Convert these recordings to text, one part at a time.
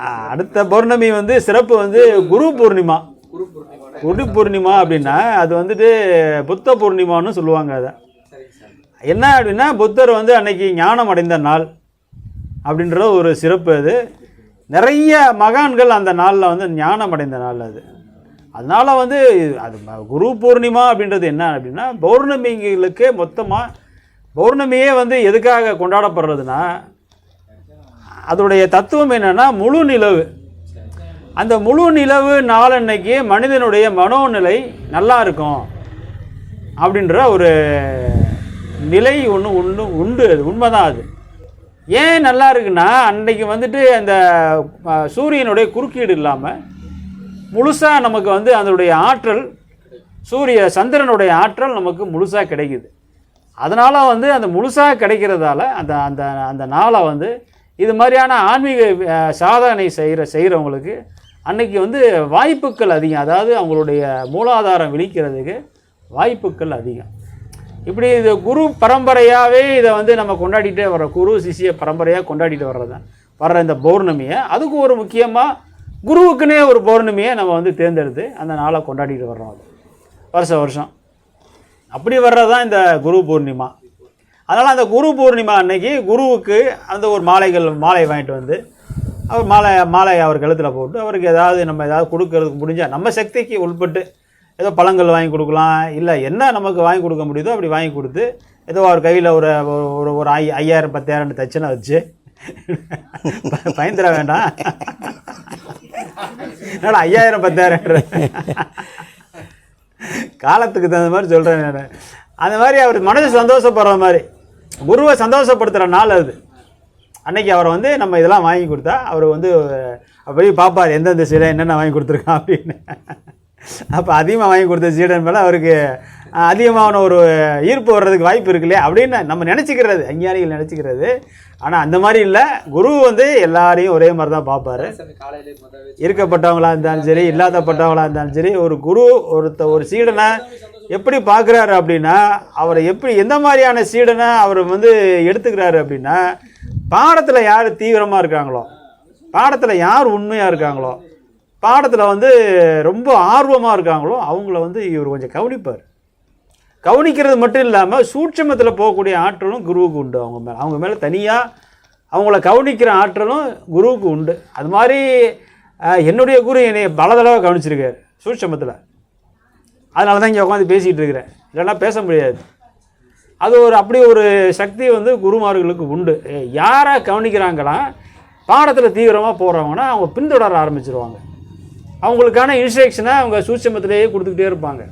அடுத்த பௌர்ணமி வந்து சிறப்பு வந்து குரு பூர்ணிமா. குரு பூர்ணிமா அப்படின்னா அது வந்துட்டு புத்த பூர்ணிமான்னு சொல்லுவாங்க அதை. என்ன அப்படின்னா புத்தர் வந்து அன்னைக்கு ஞானம் அடைந்த நாள் அப்படின்ற ஒரு சிறப்பு அது. நிறைய மகான்கள் அந்த நாளில் வந்து ஞானம் அடைந்த நாள் அது. அதனால் வந்து அது குரு பூர்ணிமா அப்படின்றது என்ன அப்படின்னா பௌர்ணமிங்களுக்கு மொத்தமாக பௌர்ணமியே வந்து எதுக்காக கொண்டாடப்படுறதுன்னா அதோடைய தத்துவம் என்னென்னா முழு நிலவு. அந்த முழு நிலவு நாளன்னைக்கு மனிதனுடைய மனோநிலை நல்லா இருக்கும் அப்படின்ற ஒரு நிலை ஒன்று ஒன்று உண்டு அது. உண்மைதான் அது. ஏன் நல்லா இருக்குன்னா அன்னைக்கு வந்துட்டு அந்த சூரியனுடைய குறுக்கீடு இல்லாமல் முழுசாக நமக்கு வந்து அதனுடைய ஆற்றல் சூரிய சந்திரனுடைய ஆற்றல் நமக்கு முழுசாக கிடைக்குது. அதனால் வந்து அந்த முழுசாக கிடைக்கிறதால அந்த அந்த அந்த நாளை வந்து இது மாதிரியான ஆன்மீக சாதனை செய்கிற செய்கிறவங்களுக்கு அன்னைக்கு வந்து வாய்ப்புகள் அதிகம். அதாவது அவங்களுடைய மூலாதாரம் விழிக்கிறதுக்கு வாய்ப்புகள் அதிகம். இப்படி இது குரு பரம்பரையாகவே இதை வந்து நம்ம கொண்டாடிட்டே வர்ற குரு சிஷிய பரம்பரையாக கொண்டாடிட்டு வர்றது? தான் வர்ற இந்த பௌர்ணமியை. அதுக்கு ஒரு முக்கியமாக குருவுக்குன்னே ஒரு பௌர்ணமியை நம்ம வந்து தேர்ந்தெடுத்து அந்த நாளை கொண்டாடிட்டு வர்றோம் அது. வருஷம் வருஷம். அப்படி வர்றது தான் இந்த குரு பூர்ணிமா. அதனால் அந்த குரு பூர்ணிமா அன்னைக்கு குருவுக்கு அந்த ஒரு மாலைகள் மாலை வாங்கிட்டு வந்து அவர் மாலை மாலை அவர் கழுத்தில் போட்டு அவருக்கு ஏதாவது நம்ம ஏதாவது கொடுக்கறதுக்கு முடிஞ்சால் நம்ம சக்திக்கு உள்பட்டு ஏதோ பழங்கள் வாங்கி கொடுக்கலாம் இல்லை என்ன நமக்கு வாங்கி கொடுக்க முடியுதோ அப்படி வாங்கி கொடுத்து ஏதோ அவர் கையில் ஒரு ஒரு ஒரு ஐ ஐயாயிரம் பத்தாயிரம் தட்சணை வச்சு பயந்துட வேண்டாம். என்னடா ஐயாயிரம் பத்தாயிரம் காலத்துக்கு தகுந்த மாதிரி சொல்கிறேன் நான். அந்த மாதிரி அவர் மனசு சந்தோஷப்படுற மாதிரி. குருவை சந்தோஷப்படுத்துகிற நாள் அது. அன்னைக்கு அவரை வந்து நம்ம இதெல்லாம் வாங்கி கொடுத்தா அவர் வந்து போய் பார்ப்பார் எந்தெந்த சீடை என்னென்ன வாங்கி கொடுத்துருக்கான்? அப்படின்னு. அப்போ அதிகமாக வாங்கி கொடுத்த சீடன் மேலே அவருக்கு அதிகமான ஒரு ஈர்ப்பு வர்றதுக்கு வாய்ப்பு இருக்கு இல்லையா? அப்படின்னு நம்ம நினச்சிக்கிறது அஞ்ஞானிகள் நினச்சிக்கிறது. ஆனால் அந்த மாதிரி இல்லை. குரு வந்து எல்லாரையும் ஒரே மாதிரி தான் பார்ப்பாரு. இருக்கப்பட்டவங்களாக இருந்தாலும் சரி இல்லாதப்பட்டவங்களாக இருந்தாலும் சரி ஒரு குரு ஒருத்த ஒரு சீடனை எப்படி பார்க்குறாரு அப்படின்னா அவரை எப்படி எந்த மாதிரியான சீடனை அவர் வந்து எடுத்துக்கிறாரு அப்படின்னா பாடத்தில் யார் தீவிரமாக இருக்காங்களோ பாடத்தில் யார் உண்மையாக இருக்காங்களோ பாடத்தில் வந்து ரொம்ப ஆர்வமாக இருக்காங்களோ அவங்கள வந்து இவர் கொஞ்சம் கவனிப்பார். கவனிக்கிறது மட்டும் இல்லாமல் சூட்சமத்தில் போகக்கூடிய ஆற்றலும் குருவுக்கு உண்டு. அவங்க மேலே அவங்க மேலே தனியாக அவங்கள கவனிக்கிற ஆற்றலும் குருவுக்கு உண்டு. அது மாதிரி என்னுடைய குரு என்னை பல தடவை கவனிச்சிருக்காரு சூட்சமத்தில். அதனால தான் இங்கே உட்காந்து பேசிகிட்டு இருக்கிறேன். இல்லைன்னா பேச முடியாது. அது ஒரு அப்படி ஒரு சக்தி வந்து குருமார்களுக்கு உண்டு. யாரை கவனிக்கிறாங்களா பாடத்தில் தீவிரமாக போகிறவங்கன்னா அவங்க பின்தொடர ஆரம்பிச்சிருவாங்க. அவங்களுக்கான இன்ஸ்ட்ரக்ஷனை அவங்க சூட்சமத்திலேயே கொடுத்துக்கிட்டே இருப்பாங்க.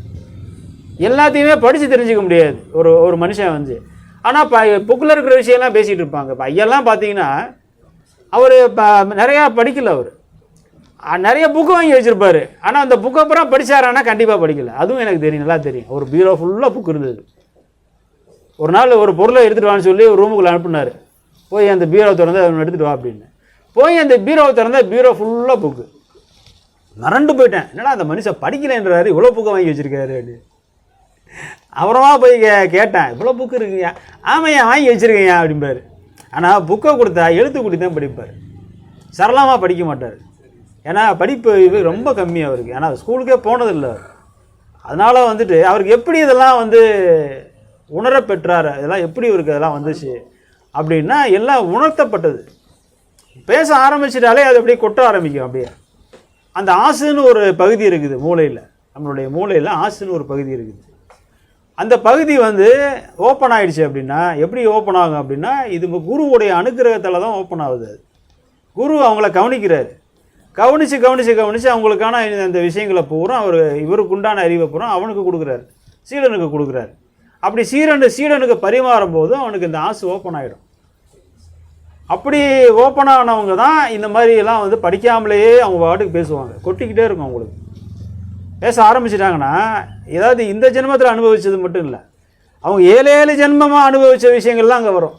எல்லாத்தையுமே படித்து தெரிஞ்சுக்க முடியாது. ஒரு ஒரு மனுஷன் வந்து. ஆனால் இப்போ புக்கில் இருக்கிற விஷயம்லாம் பேசிகிட்டு இருப்பாங்க. இப்போ ஐயெல்லாம் பார்த்தீங்கன்னா அவர் நிறையா படிக்கல அவர். நிறைய புக்கு வாங்கி வச்சுருப்பார். ஆனால் அந்த புக்கை அப்புறம் படித்தாரானா கண்டிப்பாக படிக்கல. அதுவும் எனக்கு தெரியும் நல்லா தெரியும். ஒரு பீரோ ஃபுல்லாக புக் இருந்தது. ஒரு நாள் ஒரு பொருளை எடுத்துகிட்டு வான்னு சொல்லி ஒரு ரூமுக்குள்ள அனுப்புனார். போய் அந்த பீரோ திறந்து அவனை எடுத்துகிட்டு வா அப்படின்னு. போய் அந்த பீரோவை திறந்தால் பீரோ ஃபுல்லாக புக்கு மறண்டு போயிட்டேன். என்னடா அந்த மனுஷன் படிக்கலைன்றாரு. இவ்வளோ புக்கை வாங்கி வச்சிருக்காரு அப்படின்னு. அப்புறமா போய் கே கேட்டேன் இவ்வளோ புக்கு இருக்குங்க. ஆமையா வாங்கி வச்சிருக்கீங்க அப்படிம்பார். ஆனால் புக்கை கொடுத்தா எழுத்து கூட்டி தான் படிப்பார். சரளமாக படிக்க மாட்டார். ஏன்னா படிப்பு இது ரொம்ப கம்மி அவருக்கு. ஏன்னா ஸ்கூலுக்கே போனதில்லை அதனால் வந்துட்டு அவருக்கு எப்படி இதெல்லாம் வந்து உணர பெற்றார் இதெல்லாம் எப்படி இவருக்கு அதெல்லாம் வந்துச்சு அப்படின்னா எல்லாம் உணர்த்தப்பட்டது. பேச ஆரம்பிச்சிட்டாலே அது அப்படியே கொட்ட ஆரம்பிக்கும் அப்படியே. அந்த ஆசுன்னு ஒரு பகுதி இருக்குது மூளையில். நம்மளுடைய மூளையில் ஆசுன்னு ஒரு பகுதி இருக்குது. அந்த பகுதி வந்து ஓப்பன் ஆகிடுச்சு அப்படின்னா எப்படி ஓப்பன் ஆகும் அப்படின்னா இது குருவுடைய அனுக்கிரகத்தில் தான் ஓப்பன் ஆகுது அது. குரு அவங்கள கவனிக்கிறார். கவனித்து கவனித்து கவனித்து அவங்களுக்கான இந்த விஷயங்களை பூரா அவர் இவருக்கு உண்டான அறிவை பூரா அவனுக்கு கொடுக்குறாரு. சீடனுக்கு கொடுக்குறாரு. அப்படி சீரனு சீடனுக்கு பரிமாறும் போது அவனுக்கு இந்த ஆசு ஓப்பன் ஆகிடும் அப்படி ஓப்பன் ஆனவங்க தான் இந்த மாதிரிலாம் வந்து படிக்காமலேயே அவங்க பாட்டுக்கு பேசுவாங்க. கொட்டிக்கிட்டே இருக்கும் அவங்களுக்கு. பேச ஆரம்பிச்சிட்டாங்கன்னா ஏதாவது இந்த ஜென்மத்தில் அனுபவித்தது மட்டும் இல்லை. அவங்க ஏழு ஏழு ஜென்மமாக அனுபவித்த விஷயங்கள்லாம் அங்கே வரும்.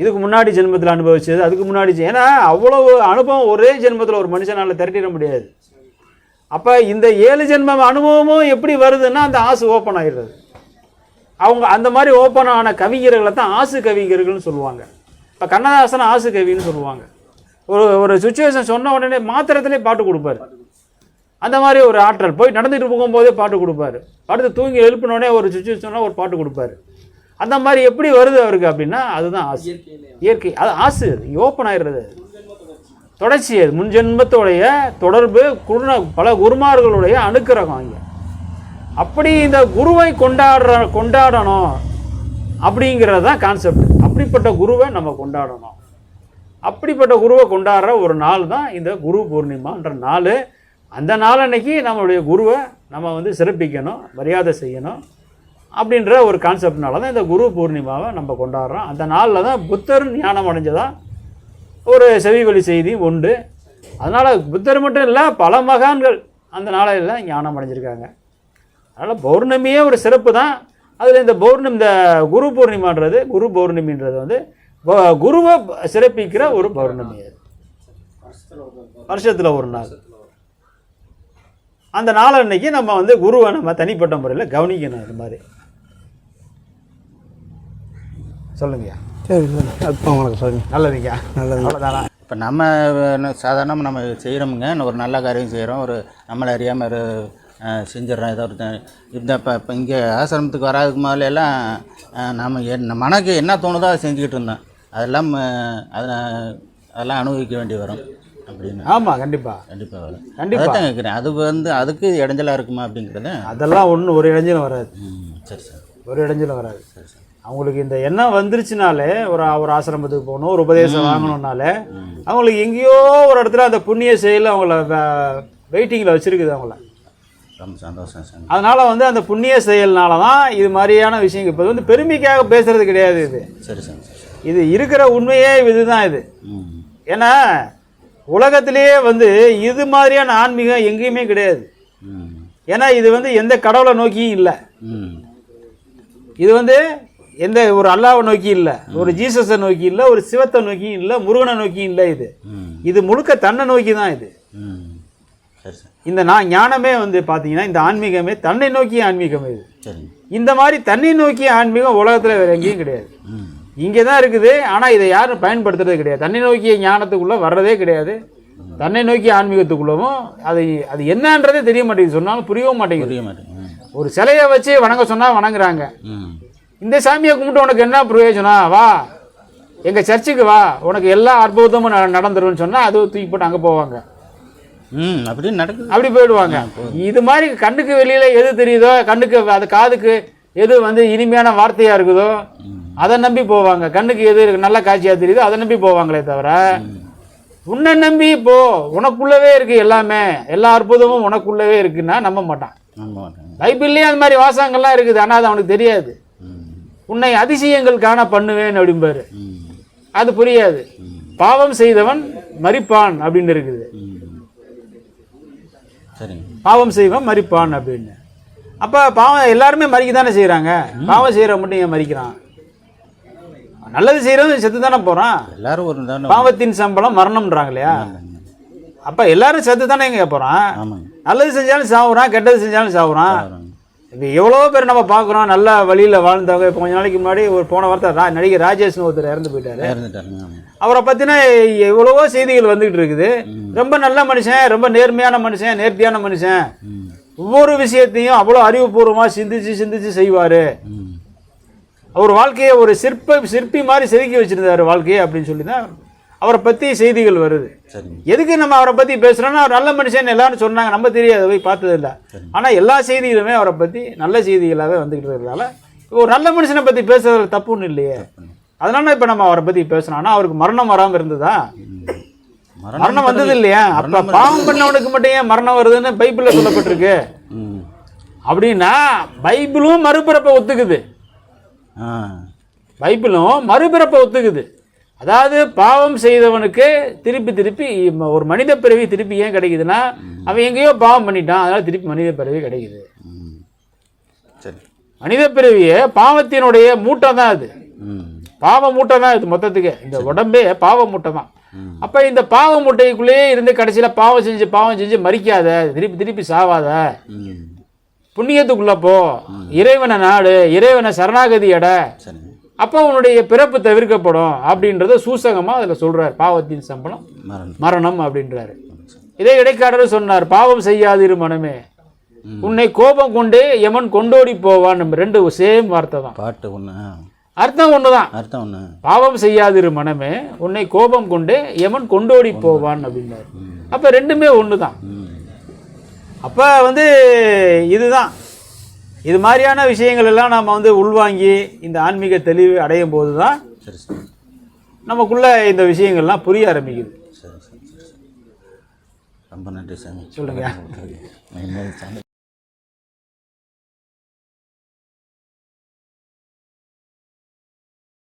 இதுக்கு முன்னாடி ஜென்மத்தில் அனுபவிச்சது அதுக்கு முன்னாடி ஏன்னா அவ்வளவு அனுபவம் ஒரே ஜென்மத்தில் ஒரு மனுஷனால் திரட்டிட முடியாது. அப்போ இந்த ஏழு ஜென்மம் அனுபவமும் எப்படி வருதுன்னா அந்த ஆசு ஓப்பன் ஆகிடுறது அவங்க அந்த மாதிரி ஓப்பன் ஆன கவிஞர்களை தான் ஆசு கவிஞர்கள்னு சொல்லுவாங்க. இப்போ கண்ணதாசன் ஆசு கவின்னு சொல்லுவாங்க. ஒரு ஒரு சுச்சுவேஷன் சொன்ன உடனே மாத்திரத்துலேயே பாட்டு கொடுப்பாரு. அந்த மாதிரி ஒரு ஆற்றல். போய் நடந்துட்டு போகும்போதே பாட்டு கொடுப்பாரு. படுத்து தூங்கி எழுப்பினோடனே ஒரு சுச்சுவேஷனாக ஒரு பாட்டு கொடுப்பாரு. அந்த மாதிரி எப்படி வருது அவருக்கு அப்படின்னா அதுதான் ஆசை. இயற்கை. அது ஆசை அது. ஓப்பன் ஆயிடுறது தொடர்ச்சி அது. முன்ஜென்மத்தோடைய தொடர்பு குருண பல குருமார்களுடைய அணுக்கிரகம் இங்கே அப்படி இந்த குருவை கொண்டாடுற கொண்டாடணும் அப்படிங்கிறது தான் கான்செப்ட் அப்படிப்பட்ட குருவை நம்ம கொண்டாடணும். அப்படிப்பட்ட குருவை கொண்டாடுற ஒரு நாள் தான் இந்த குரு பூர்ணிமான்ற நாள். அந்த நாள் அன்னைக்கு நம்மளுடைய குருவை நம்ம வந்து சிறப்பிக்கணும் மரியாதை செய்யணும் அப்படின்ற ஒரு கான்செப்ட்னால தான் இந்த குரு பூர்ணிமாவை நம்ம கொண்டாடுறோம். அந்த நாளில் தான் புத்தர் ஞானம் அடைஞ்சதா? ஒரு செவிவழி செய்தி உண்டு. அதனால் புத்தர் மட்டும் இல்லை பல மகான்கள் அந்த நாளையில் ஞானம் அடைஞ்சிருக்காங்க. அதனால் பௌர்ணமியே ஒரு சிறப்பு தான். அதில் இந்த பௌர்ணமி இந்த குரு பூர்ணிமான்றது குரு பௌர்ணமின்றது வந்து ப- குருவை சிறப்பிக்கிற ஒரு பௌர்ணமி அது. வருஷத்தில் ஒரு நாள். அந்த நாள் அன்னைக்கு நம்ம வந்து குருவை நம்ம தனிப்பட்ட முறையில் கவனிக்கணும் இது மாதிரி. சொல்லுங்கய்யா. சரி அப்பா வணக்கம் சொல்லுங்க. நல்லதுங்கய்யா. நல்லது அவ்வளோதானா இப்போ நம்ம சாதாரணமாக நம்ம செய்கிறோமுங்க ஒரு நல்ல காரியம் செய்கிறோம் ஒரு நம்மளை அறியாமல் ஒரு செஞ்சிடுறோம். ஏதோ ஒரு இந்த இப்போ இப்போ இங்கே ஆசிரமத்துக்கு வராதுக்கு முதல்ல எல்லாம் நம்ம என்ன மனக்கு என்ன தோணுதோ அதை செஞ்சுக்கிட்டு இருந்தோம். அதெல்லாம் அதை அதெல்லாம் அனுபவிக்க வேண்டி வரும். அப்படின்னு. ஆமாம் கண்டிப்பாக கண்டிப்பாக வரும். கண்டிப்பா. அதான் கேட்குறேன் அது வந்து அதுக்கு இடைஞ்சலாக இருக்குமா அப்படிங்கிறத? அதெல்லாம் ஒன்றும் ஒரு இடைஞ்சலும் வராது. சரி சார். ஒரு இடைஞ்சலும் வராது. அவங்களுக்கு இந்த எண்ணம் வந்துருச்சுனாலே ஒரு ஒரு ஆசிரமத்துக்கு போகணும் ஒரு உபதேசம் வாங்கணும்னாலே அவங்களுக்கு எங்கேயோ ஒரு இடத்துல அந்த புண்ணிய செயல் அவங்கள வெயிட்டிங்கில் வச்சுருக்குது அவங்கள. ரொம்ப சந்தோஷம் சார் அதனால் வந்து அந்த புண்ணிய செயல்னால தான் இது மாதிரியான விஷயங்கள். இப்போ வந்து பெருமைக்காக பேசுறது கிடையாது இது. சரி சார் சரி. சார் இது இருக்கிற உண்மையே இதுதான் இது. ஏன்னா உலகத்திலேயே வந்து இது மாதிரியான ஆன்மீகம் எங்கேயுமே கிடையாது. ஏன்னா இது வந்து எந்த கடவுளை நோக்கியும் இல்லை. இது வந்து எந்த ஒரு அல்லாவை நோக்கி இல்லை. ஒரு ஜீசஸை நோக்கி இல்லை. ஒரு சிவத்தை நோக்கியும் இல்லை. முருகனை நோக்கியும் இல்லை இது. இது முழுக்க தன்னை நோக்கி தான் இது. இந்த நான் ஞானமே வந்து பார்த்தீங்கன்னா இந்த ஆன்மீகமே தன்னை நோக்கிய ஆன்மீகம் இது. இந்த மாதிரி தன்னை நோக்கிய ஆன்மீகம் உலகத்தில் வேற எங்கேயும் கிடையாது. இங்கே தான் இருக்குது. ஆனால் இதை யாரும் பயன்படுத்துறது கிடையாது. தன்னை நோக்கிய ஞானத்துக்குள்ளே வர்றதே கிடையாது. தன்னை நோக்கிய ஆன்மீகத்துக்குள்ளவும் அது அது என்னன்றதே தெரிய மாட்டேங்குது. சொன்னாலும் புரியவும் மாட்டேங்குது. புரிய மாட்டேங்க ஒரு சிலையை வச்சு வணங்க சொன்னால் வணங்குறாங்க. இந்த சாமியை கும்பிட்டு உனக்கு என்ன பிரயோஜனம் வா. எங்கள் சர்ச்சுக்கு வா. உனக்கு எல்லா அற்புதமும் ந- நடந்துரும்னு சொன்னால் அது தூக்கி போட்டு அங்கே போவாங்க. ம் அப்படி நடக்குது. அப்படி போயிடுவாங்க. இது மாதிரி கண்ணுக்கு வெளியில எது தெரியுதோ கண்ணுக்கு அது காதுக்கு எது வந்து இனிமையான வார்த்தையா இருக்குதோ அதை நம்பி போவாங்க. கண்ணுக்கு எது நல்ல காட்சியா தெரியுதோ அதை நம்பி போவாங்களே தவிர உன்னை நம்பி போ உனக்குள்ளவே இருக்கு எல்லாமே. எல்லா அற்புதமும் உனக்குள்ளவே இருக்குன்னா நம்ப மாட்டான். பைபிள்லேயே அந்த மாதிரி வாசகங்கள்லாம் இருக்குது ஆனால் அது அவனுக்கு தெரியாது. உன்னை அதிசயங்கள் காண பண்ணுவேன் அப்படிம்பாரு. அது புரியாது. பாவம் செய்தவன் மரிப்பான் அப்படின்னு இருக்குது. பாவம் செய்வன் மரிப்பான் அப்படின்னு. அப்போ பாவம் எல்லாருமே மறிக்க தானே செய்கிறாங்க பாவம் செய்கிறவன் மட்டும் ஏன் மறிக்கிறான்? நல்லது செய்கிறவன் செத்து தானே போகிறான் எல்லாரும் ஒரு தானே. பாவத்தின் சம்பளம் மரணம்ன்றாங்க இல்லையா அப்போ எல்லாரும் செத்து தானே எங்கே போகிறான் நல்லது செஞ்சாலும் சாவுறான் கெட்டது செஞ்சாலும் சாவுறான். இப்போ எவ்வளோ பேர் நம்ம பார்க்குறோம் நல்ல வழியில் வாழ்ந்தவங்க. இப்போ கொஞ்ச நாளைக்கு முன்னாடி ஒரு போன வாரத்தை ரா நடிகர் ராஜேஷ்னு ஒருத்தர் இறந்து போயிட்டாரு. இறந்துட்டாருங்க அவரை பற்றின எவ்வளவோ செய்திகள் வந்துகிட்டு இருக்குது. ரொம்ப நல்ல மனுஷன் ரொம்ப நேர்மையான மனுஷன் நேர்த்தியான மனுஷன். ஒவ்வொரு விஷயத்தையும் அவ்வளோ அறிவுபூர்வமாக சிந்திச்சு சிந்திச்சு செய்வார். அவர் வாழ்க்கையை ஒரு சிற்ப சிற்பி மாதிரி செதுக்கி வச்சிருந்தாரு வாழ்க்கையை அப்படின்னு சொல்லி தான் அவரை பற்றி செய்திகள் வருது. எதுக்கு நம்ம அவரை பற்றி பேசுகிறோன்னா அவர் நல்ல மனுஷன் எல்லாரும் சொன்னாங்க நம்ம தெரியாது போய் பார்த்ததில்ல. ஆனால் எல்லா செய்திகளுமே அவரை பற்றி நல்ல செய்திகளாகவே வந்துக்கிட்டு இருக்கிறதால ஒரு நல்ல மனுஷனை பற்றி பேசுறதுல தப்பு ஒன்றும் இல்லையே அதனால இப்போ நம்ம அவரை பற்றி ஆனால் அவருக்கு மரணம் வராமல் இருந்ததா? மரணம் வந்தது இல்லையா அப்போ பாவம் பண்ணவனுக்கு மட்டும் ஏன் மரணம் வருதுன்னு பைபிளில் சொல்லப்பட்டிருக்கு. அப்படின்னா பைபிளும் மறுபிறப்பை ஒத்துக்குது. பைபிளும் மறுபிறப்பை ஒத்துக்குது. அதாவது பாவம் செய்தவனுக்கு திருப்பி திருப்பி ஒரு மனித பிறவி திருப்பி ஏன் கிடைக்குதுன்னா அவன் எங்கேயோ பாவம் பண்ணிட்டான் அதனால திருப்பி மனித பிறவி கிடைக்குது. சரி. மனித பிறவியே பாவத்தினுடைய மூட்டை தான் அது பாவ மூட்டை தான் இது மொத்தத்துக்கு. இந்த உடம்பே பாவ மூட்டை தான். அப்போ இந்த பாவ மூட்டைக்குள்ளேயே இருந்து கடைசியில் பாவம் செஞ்சு பாவம் செஞ்சு மறிக்காத திருப்பி திருப்பி சாவாத. புண்ணியத்துக்குள்ள போ. இறைவனை நாடு இறைவனை சரணாகதி சரிங்க அப்போ உன்னுடைய பிறப்பு தவிர்க்கப்படும் அப்படின்றத சூசகமாக அதில் சொல்றார். பாவத்தின் சம்பளம் மரணம். அப்படின்றாரு. இதே இடைக்காரர் சொன்னார் பாவம் செய்யாதிரு மனமே. உன்னை கோபம் கொண்டே யமன் கொண்டோடி போவான். நம்ம ரெண்டு சேம் வார்த்தை தான். பாட்டு ஒன்று அர்த்தம் ஒன்று தான் அர்த்தம் ஒன்று பாவம் செய்யாதிரு மனமே உன்னை கோபம் கொண்டே யமன் கொண்டோடி போவான் அப்படின்னாரு. அப்போ ரெண்டுமே ஒன்று தான் அப்போ வந்து இதுதான். இது மாதிரியான விஷயங்கள் எல்லாம் நாம் வந்து உள்வாங்கி இந்த ஆன்மீக தெளிவு அடையும் போது தான் நமக்குள்ள இந்த விஷயங்கள்லாம் புரிய ஆரம்பிக்குது. ரொம்ப நன்றி சாமி. சொல்லுங்க. இன்னொரு சாமி.